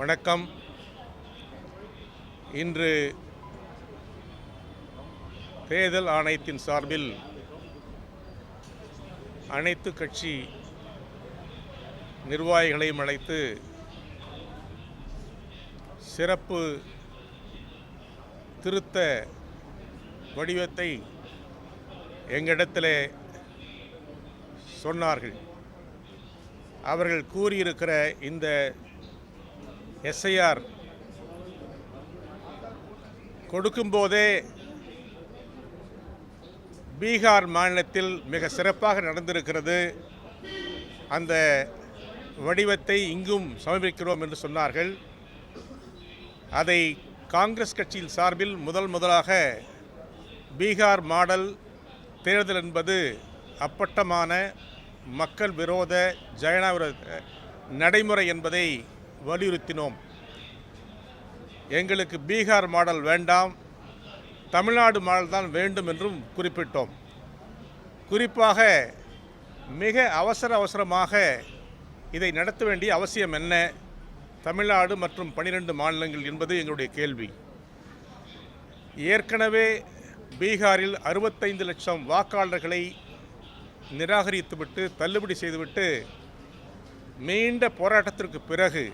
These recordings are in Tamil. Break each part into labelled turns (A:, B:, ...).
A: வணக்கம். இன்று தேர்தல் ஆணையத்தின் சார்பில் அனைத்து கட்சி நிர்வாகிகளையும் அழைத்து சிறப்பு திருத்த வடிவத்தை எங்களிடத்தில் சொன்னார்கள். அவர்கள் கூறியிருக்கிற இந்த எஸ்ஐஆர் கொடுக்கும்போதே பீகார் மாநிலத்தில் மிக சிறப்பாக நடந்திருக்கிறது. அந்த வடிவத்தை இங்கும் சமர்ப்பிக்கிறோம் என்று சொன்னார்கள். அதை காங்கிரஸ் கட்சியின் சார்பில் முதல் முதலாக பீகார் மாடல் தேர்தல் என்பது அப்பட்டமான மக்கள் விரோத ஜனநாயக நடைமுறை என்பதை வலியுறுத்தினோம். எங்களுக்கு பீகார் மாடல் வேண்டாம் தமிழ்நாடு மாடல் தான் வேண்டும் என்றும் குறிப்பிட்டோம். குறிப்பாக மிக அவசர அவசரமாக இதை நடத்த வேண்டிய அவசியம் என்ன? தமிழ்நாடு மற்றும் பனிரெண்டு மாநிலங்கள் என்பது எங்களுடைய கேள்வி. ஏற்கனவே பீகாரில் அறுபத்தைந்து லட்சம் வாக்காளர்களை நிராகரித்துவிட்டு தள்ளுபடி செய்துவிட்டு நீண்ட போராட்டத்திற்கு பிறகு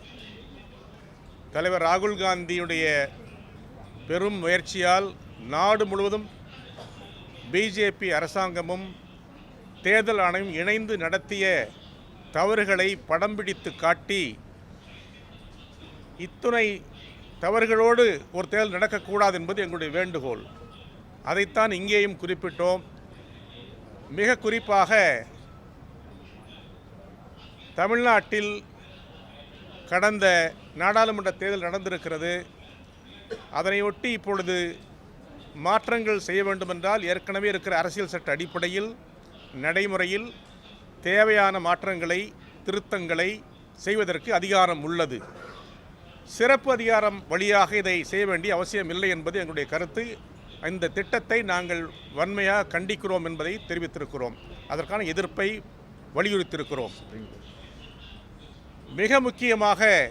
A: தலைவர் ராகுல் காந்தியுடைய பெரும் முயற்சியால் நாடு முழுவதும் பிஜேபி அரசாங்கமும் தேர்தல் ஆணையம் இணைந்து நடத்திய தவறுகளை படம் பிடித்து காட்டி இத்துணை தவறுகளோடு ஒரு தேர்தல் நடக்கக்கூடாது என்பது எங்களுடைய வேண்டுகோள். அதைத்தான் இங்கேயும் குறிப்பிட்டோம். மிக குறிப்பாக தமிழ்நாட்டில் கடந்த நாடாளுமன்ற தேர்தல் நடந்திருக்கிறது. அதனையொட்டி இப்பொழுது மாற்றங்கள் செய்ய வேண்டுமென்றால் ஏற்கனவே இருக்கிற அரசியல் சட்ட அடிப்படையில் நடைமுறையில் தேவையான மாற்றங்களை திருத்தங்களை செய்வதற்கு அதிகாரம் உள்ளது. சிறப்பு அதிகாரம் வழியாக இதை செய்ய வேண்டிய அவசியம் இல்லை என்பது எங்களுடைய கருத்து. இந்த திட்டத்தை நாங்கள் வன்மையாக கண்டிக்கிறோம் என்பதை தெரிவித்திருக்கிறோம். அதற்கான எதிர்ப்பை வலியுறுத்தியிருக்கிறோம். மிக முக்கியமாக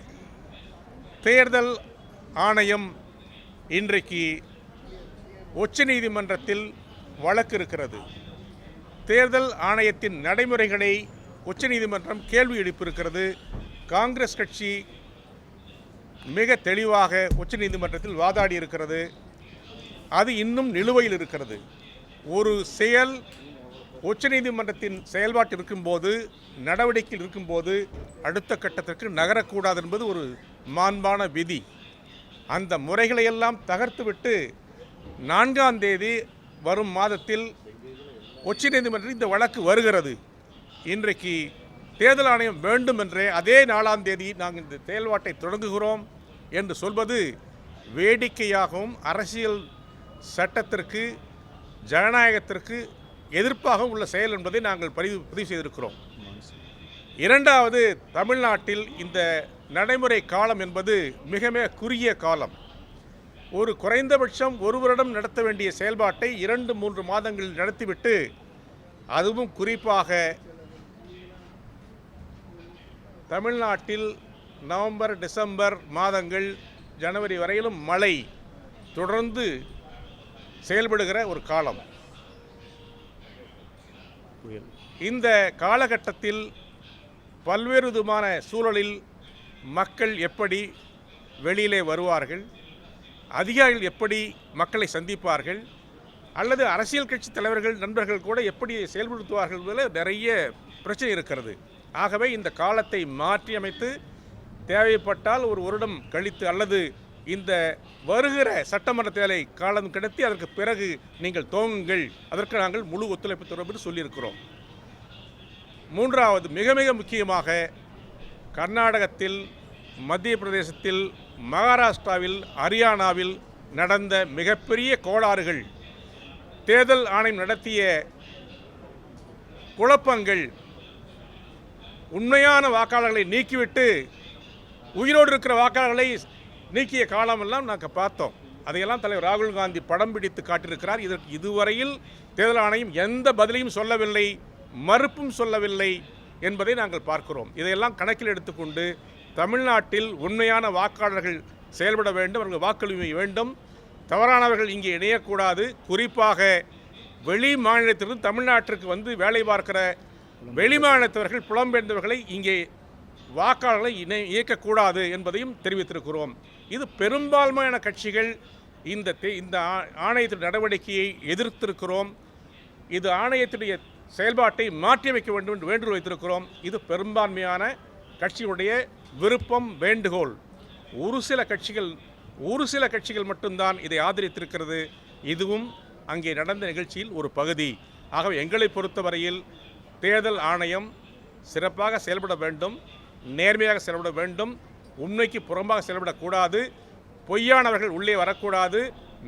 A: தேர்தல் ஆணையம் இன்றைக்கு உச்சநீதிமன்றத்தில் வழக்கு இருக்கிறது. தேர்தல் ஆணையத்தின் நடைமுறைகளை உச்சநீதிமன்றம் கேள்வி எழுப்பியிருக்கிறது காங்கிரஸ் கட்சி மிக தெளிவாக உச்சநீதிமன்றத்தில் வாதாடி இருக்கிறது. அது இன்னும் நிலுவையில் இருக்கிறது. ஒரு செயல் உச்சநீதிமன்றத்தின் செயல்பாட்டில் இருக்கும்போது நடவடிக்கையில் இருக்கும்போது அடுத்த கட்டத்திற்கு நகரக்கூடாது என்பது ஒரு மாண்பான விதி. அந்த முறைகளையெல்லாம் தகர்த்துவிட்டு நான்காம் தேதி வரும் மாதத்தில் உச்சநீதிமன்றத்தில் இந்த வழக்கு வருகிறது. இன்றைக்கு தேர்தல் ஆணையம் வேண்டும் என்றே அதே நாலாம் தேதி நாங்கள் இந்த செயல்பாட்டை தொடங்குகிறோம் என்று சொல்வது வேடிக்கையாகவும் அரசியல் சட்டத்திற்கு ஜனநாயகத்திற்கு எதிர்ப்பாக உள்ள செயல் என்பதை நாங்கள் பதிவு பதிவு செய்திருக்கிறோம். இரண்டாவது தமிழ்நாட்டில் இந்த நடைமுறை காலம் என்பது மிக மிக குறுகிய காலம். ஒரு குறைந்தபட்சம் ஒரு வருடம் நடத்த வேண்டிய செயல்பாட்டை இரண்டு மூன்று மாதங்களில் நடத்திவிட்டு அதுவும் குறிப்பாக தமிழ்நாட்டில் நவம்பர் டிசம்பர் மாதங்கள் ஜனவரி வரையிலும் மழை தொடர்ந்து செயல்படுகிற ஒரு காலம். இந்த காலகட்டத்தில் பல்வேறு விதமான சூழலில் மக்கள் எப்படி வெளியிலே வருவார்கள் அதிகாரிகள் எப்படி மக்களை சந்திப்பார்கள் அல்லது அரசியல் கட்சி தலைவர்கள் நண்பர்கள் கூட எப்படி செயல்படுத்துவார்கள் என்பதில் நிறைய பிரச்சனை இருக்கிறது. ஆகவே இந்த காலத்தை மாற்றி அமைத்து தேவைப்பட்டால் ஒரு வருடம் கழித்து அல்லது இந்த வருகிற சட்டமன்ற தேர்தலை காலம் கிடத்தி அதற்கு பிறகு நீங்கள் துவங்குங்கள். அதற்கு நாங்கள் முழு ஒத்துழைப்பு தரும் என்று சொல்லியிருக்கிறோம். மூன்றாவது மிக மிக முக்கியமாக கர்நாடகத்தில் மத்திய பிரதேசத்தில் மகாராஷ்டிராவில் ஹரியானாவில் நடந்த மிகப்பெரிய கோளாறுகள் தேர்தல் ஆணையம் நடத்திய குழப்பங்கள் உண்மையான வாக்காளர்களை நீக்கிவிட்டு உயிரோடு இருக்கிற வாக்காளர்களை நீக்கிய காலமெல்லாம் நாங்கள் பார்த்தோம். அதையெல்லாம் தலைவர் ராகுல் காந்தி படம் பிடித்து காட்டியிருக்கிறார். இதற்கு இதுவரையில் தேர்தல் ஆணையம் எந்த பதிலையும் சொல்லவில்லை மறுப்பும் சொல்லவில்லை என்பதை நாங்கள் பார்க்கிறோம். இதையெல்லாம் கணக்கில் எடுத்துக்கொண்டு தமிழ்நாட்டில் உண்மையான வாக்காளர்கள் செயல்பட வேண்டும் அவர்கள் வாக்குரிமை வேண்டும். தவறானவர்கள் இங்கே இணையக்கூடாது. குறிப்பாக வெளி மாநிலத்திலிருந்து தமிழ்நாட்டிற்கு வந்து வேலை பார்க்கிற வெளி மாநிலத்தவர்கள் புலம்பெயர்ந்தவர்களை இங்கே வாக்காளர்களை இணை இயக்கக்கூடாது என்பதையும் தெரிவித்திருக்கிறோம். இது பெரும்பான்மையான கட்சிகள் இந்த தே- இந்த ஆணையத்தின் நடவடிக்கையை எதிர்த்திருக்கிறோம். இது ஆணையத்துடைய செயல்பாட்டை மாற்றியமைக்க வேண்டும் என்று வேண்டுகோள் வைத்திருக்கிறோம். இது பெரும்பான்மையான கட்சியுடைய விருப்பம் வேண்டுகோள். ஒரு சில கட்சிகள் ஒரு சில கட்சிகள் மட்டும்தான் இதை ஆதரித்திருக்கிறது. இதுவும் அங்கே நடந்த நிகழ்ச்சியில் ஒரு பகுதி. ஆகவே எங்களை பொறுத்தவரையில் தேர்தல் ஆணையம் சிறப்பாக செயல்பட வேண்டும். நேர்மையாக செயல்பட வேண்டும் உண்மைக்கு புறம்பாக செயல்படக்கூடாது பொய்யானவர்கள் உள்ளே வரக்கூடாது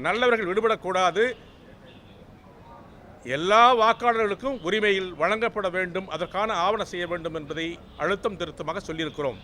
A: நல்லவர்கள் விடுபடக்கூடாது. எல்லா வாக்காளர்களுக்கும் உரிமையில் வழங்கப்பட வேண்டும் அதற்கான ஆவணம் செய்ய வேண்டும் என்பதை அழுத்தம் திருத்தமாக சொல்லியிருக்கிறோம்.